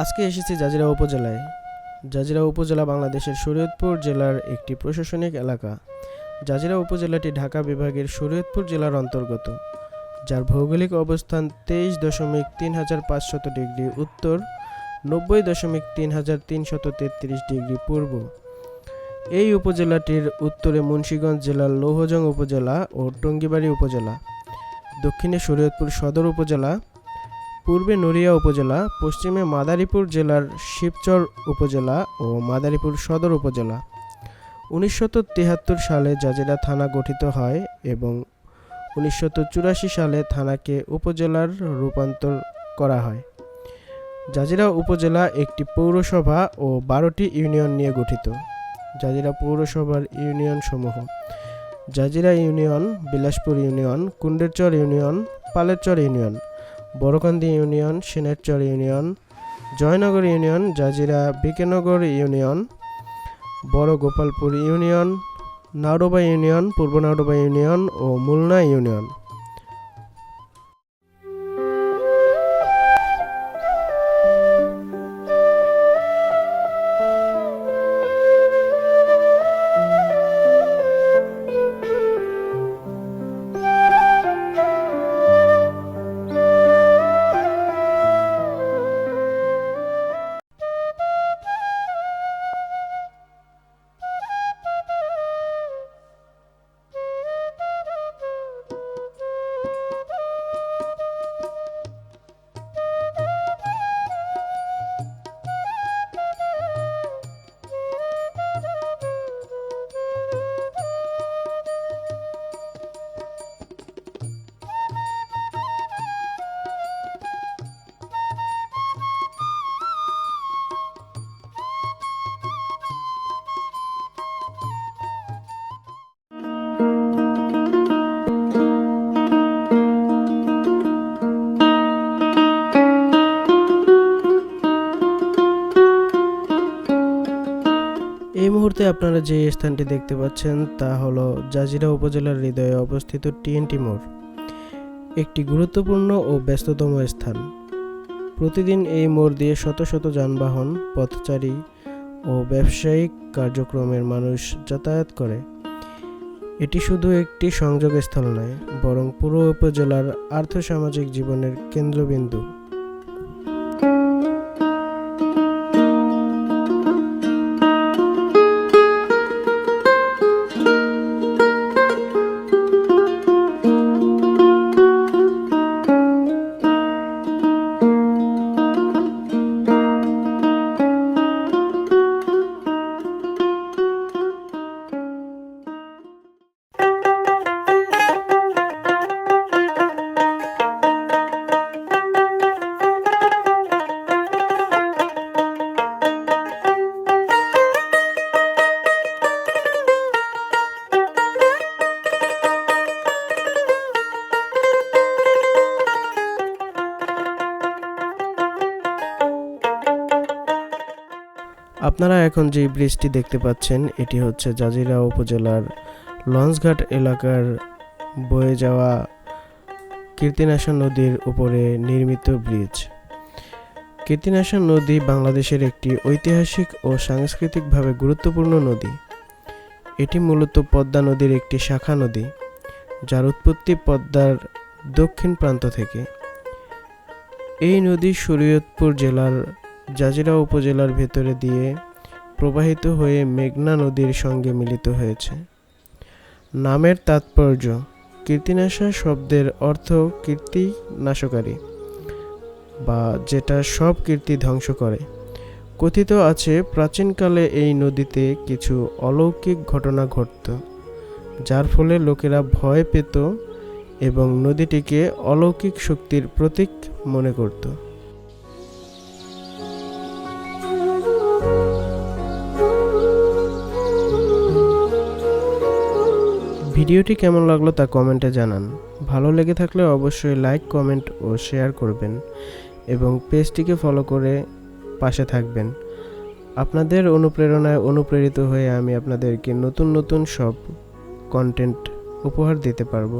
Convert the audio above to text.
আজকে এসেছি জাজিরা উপজেলায়। জাজিরা উপজেলা বাংলাদেশের শরীয়তপুর জেলার একটি প্রশাসনিক এলাকা। জাজিরা উপজেলাটি ঢাকা বিভাগের শরীয়তপুর জেলার অন্তর্গত, যার ভৌগোলিক অবস্থান তেইশ দশমিক তিন হাজার পাঁচশত ডিগ্রি উত্তর, নব্বই দশমিক তিন হাজার তিনশত তেত্রিশ ডিগ্রি পূর্ব। এই উপজেলাটির উত্তরে মুন্সীগঞ্জ জেলার লৌহজং উপজেলা ও টঙ্গিবাড়ি উপজেলা। দক্ষিণে শরীয়তপুর সদর উপজেলা পূর্বে নড়িয়া উপজেলা, পশ্চিমে মাদারীপুর জেলার শিবচর উপজেলা ও মাদারীপুর সদর উপজেলা। উনিশশো তিয়াত্তর সালে জাজিরা থানা গঠিত হয় এবং উনিশশো চুরাশি সালে থানাকে উপজেলার রূপান্তর করা হয়। জাজিরা উপজেলা একটি পৌরসভা ও বারোটি ইউনিয়ন নিয়ে গঠিত। জাজিরা পৌরসভার ইউনিয়ন সমূহ Jajira union, Bilaspur union Kunderchar union, Palerchar union. Barakandi union, Senatchar union, Joynagar union, Jajira Bikenagar union Baro Gopalpur union, Naodoba union, Purba Naodoba union ও মুলনা ইউনিয়ন। এই মুহূর্তে আপনারা যে স্থানটি দেখতে পাচ্ছেন তা হলো জাজিরা উপজেলার হৃদয়ে অবস্থিত টিএনটি মোড়। একটি গুরুত্বপূর্ণ ও ব্যস্ততম স্থান। প্রতিদিন এই মোড় দিয়ে শত শত যানবাহন, পথচারী ও ব্যবসায়িক কার্যক্রমের মানুষ যাতায়াত করে। এটি শুধু একটি সংযোগস্থল নয়, বরং পুরো উপজেলার আর্থসামাজিক জীবনের কেন্দ্রবিন্দু। আপনারা এখন যে ব্রিজটি দেখতে পাচ্ছেন, এটি হচ্ছে জাজিরা উপজেলার লঞ্চঘাট এলাকার বয়ে যাওয়া কীর্তিনাশা নদীর উপরে নির্মিত ব্রিজ। কীর্তিনাশা নদী বাংলাদেশের একটি ঐতিহাসিক ও সাংস্কৃতিকভাবে গুরুত্বপূর্ণ নদী। এটি মূলত পদ্মা নদীর একটি শাখা নদী, যার উৎপত্তি পদ্মার দক্ষিণ প্রান্ত থেকে। এই নদী শরীয়তপুর জেলার জাজিরা উপজেলার ভেতরে দিয়ে প্রবাহিত হয়ে মেঘনা নদীর সঙ্গে মিলিত হয়েছে। নামের তাৎপর্য, কীর্তিনাশা শব্দের অর্থ কীর্তি নাশকারী বা যেটা সব কীর্তি ধ্বংস করে। কথিত আছে, প্রাচীনকালে এই নদীতে কিছু অলৌকিক ঘটনা ঘটত, যার ফলে লোকেরা ভয় পেত এবং নদীটিকে অলৌকিক শক্তির প্রতীক মনে করত। ভিডিওটি কেমন লাগল তা কমেন্টে জানান। ভালো লেগে থাকলে অবশ্যই লাইক, কমেন্ট ও শেয়ার করবেন এবং পেজটিকে ফলো করে পাশে থাকবেন। আপনাদের অনুপ্রেরণায় অনুপ্রেরিত হয়ে আমি আপনাদেরকে নতুন নতুন সব কন্টেন্ট উপহার দিতে পারব।